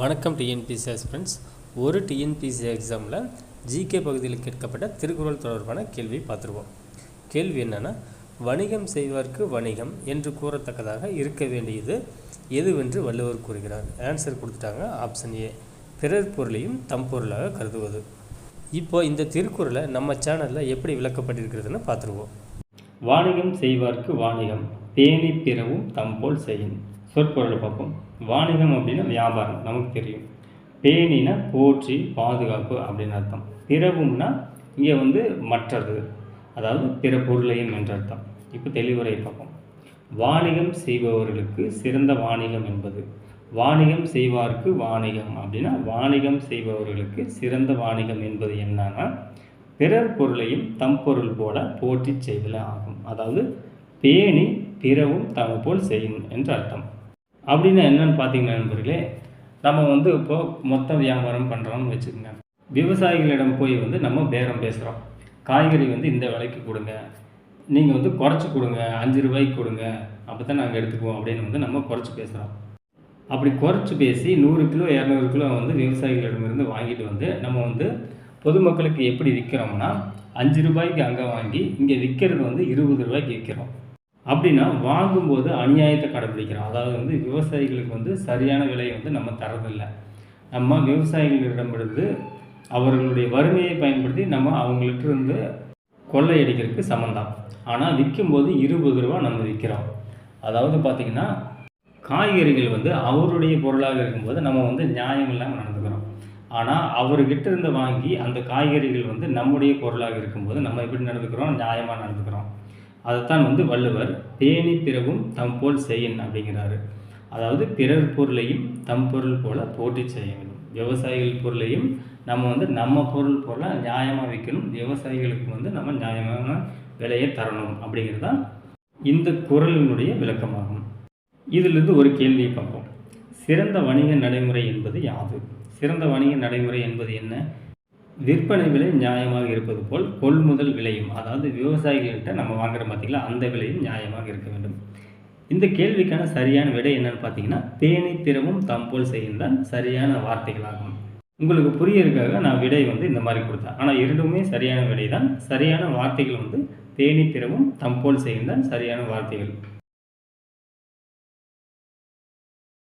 வணக்கம் TNPSC friends ஒரு TNPSC எக்ஸாமில் ஜிகே பகுதியில் கேட்கப்பட்ட திருக்குறள் தொடர்பான கேள்வி பார்த்துருவோம். கேள்வி என்னென்னா வணிகம் செய்வதற்கு வணிகம் என்று கூறத்தக்கதாக இருக்க வேண்டியது எதுவென்று வள்ளுவர் கூறுகிறார். ஆன்சர் கொடுத்துட்டாங்க ஆப்ஷன் ஏ பிறர் பொருளையும் தம் பொருளாக கருதுவது. இப்போ இந்த திருக்குறளை நம்ம சேனலில் எப்படி விளக்கப்பட்டிருக்கிறதுன்னு பார்த்துருவோம். வாணிகம் செய்வார்க்கு வாணிகம் பேணி பிறவும் தம்போல் செய்யும். சொற்பொருளை பார்ப்போம். வாணிகம் அப்படின்னா வியாபாரம் நமக்கு தெரியும். பேணினா போற்றி பாதுகாப்பு அப்படின்னு அர்த்தம். பிறவும்னா இங்கே வந்து மற்றது. அதாவது பிற பொருளையும் என்ற அர்த்தம். இப்போ தெளிவுரை பார்ப்போம். வாணிகம் செய்பவர்களுக்கு சிறந்த வாணிகம் என்பது. வாணிகம் செய்வார்க்கு வாணிகம். அப்படின்னா வாணிகம் செய்பவர்களுக்கு சிறந்த வாணிகம் என்பது என்னன்னா பிறர் பொருளையும் தம் பொருள் போல போற்றி செய்தல் ஆகும். அதாவது பேணி பிறவும் தம போல் செய்யும் என்று அர்த்தம். அப்படின்னா என்னன்னு பார்த்தீங்கன்னா நண்பர்களே? நம்ம வந்து இப்போது மொத்த வியாபாரம் பண்ணுறோம்னு வச்சுக்கோங்க. விவசாயிகளிடம் போய் வந்து நம்ம பேரம் பேசுகிறோம் காய்கறி வந்து இந்த விலைக்கு கொடுங்க. நீங்கள் வந்து குறைச்சி கொடுங்க. அஞ்சு ரூபாய்க்கு கொடுங்க. அப்போ தான் நாங்கள் எடுத்துக்குவோம் அப்படின்னு வந்து நம்ம குறைச்சி பேசுகிறோம் அப்படி குறைச்சி பேசி நூறு கிலோ இரநூறு கிலோ வந்து விவசாயிகளிடமிருந்து வாங்கிட்டு வந்து நம்ம வந்து பொதுமக்களுக்கு எப்படி விற்கிறோம்னா அஞ்சு ரூபாய்க்கு அங்கே வாங்கி இங்கே விற்கிறது வந்து இருபது ரூபாய்க்கு விற்கிறோம் அப்படின்னா வாங்கும்போது அநியாயத்தை கடைப்பிடிக்கிறோம் அதாவது வந்து விவசாயிகளுக்கு வந்து சரியான விலையை வந்து நம்ம தரதில்லை நம்ம விவசாயிகளிடமிருந்து அவர்களுடைய வறுமையை பயன்படுத்தி நம்ம அவங்கள்ட்ட இருந்து கொள்ளையடிக்கிறதுக்கு சமந்தான். ஆனால் விற்கும்போது இருபது ரூபா நம்ம விற்கிறோம் அதாவது பார்த்திங்கன்னா காய்கறிகள் வந்து அவருடைய பொருளாக இருக்கும்போது நம்ம வந்து நியாயம் இல்லாமல் நடந்துக்கிறோம். ஆனால் அவர்கிட்ட இருந்து வாங்கி அந்த காய்கறிகள் வந்து நம்முடைய பொருளாக இருக்கும்போது நம்ம எப்படி நடந்துக்கிறோம்? நியாயமாக நடந்துக்கிறோம். அதைத்தான் வந்து வள்ளுவர் பேணி பிறவும் தம் போல் செய்யின் அப்படிங்கிறாரு. அதாவது பிறர் பொருளையும் தம் பொருள் போல போட்டி செய்ய வேண்டும். விவசாயிகள் பொருளையும் நம்ம வந்து நம்ம பொருள் போல நியாயமாக விற்கணும். விவசாயிகளுக்கு வந்து நம்ம நியாயமான விலையை தரணும் அப்படிங்கிறது தான் இந்த குரலினுடைய விளக்கமாகும். இதிலிருந்து ஒரு கேள்வியை பார்ப்போம். சிறந்த வணிக நடைமுறை என்பது யாது? சிறந்த வணிக நடைமுறை என்பது என்ன? விற்பனை விலை நியாயமாக இருப்பது போல் கொள்முதல் விலையும் அதாவது விவசாயிகள்கிட்ட நம்ம வாங்குகிற பார்த்திங்களா அந்த விலையும் நியாயமாக இருக்க வேண்டும். இந்த கேள்விக்கான சரியான விடை என்னன்னு பார்த்தீங்கன்னா பேணி திறமும் தம்போல் செய்யும் தான் சரியான வார்த்தைகளாகும். உங்களுக்கு புரியறதுக்காக நான் விடை வந்து இந்த மாதிரி கொடுத்தேன். ஆனால் இரண்டுமே சரியான விடை தான் சரியான வார்த்தைகள் வந்து தேனி திறமும் தம்போல் செய்யும் தான் சரியான வார்த்தைகள்.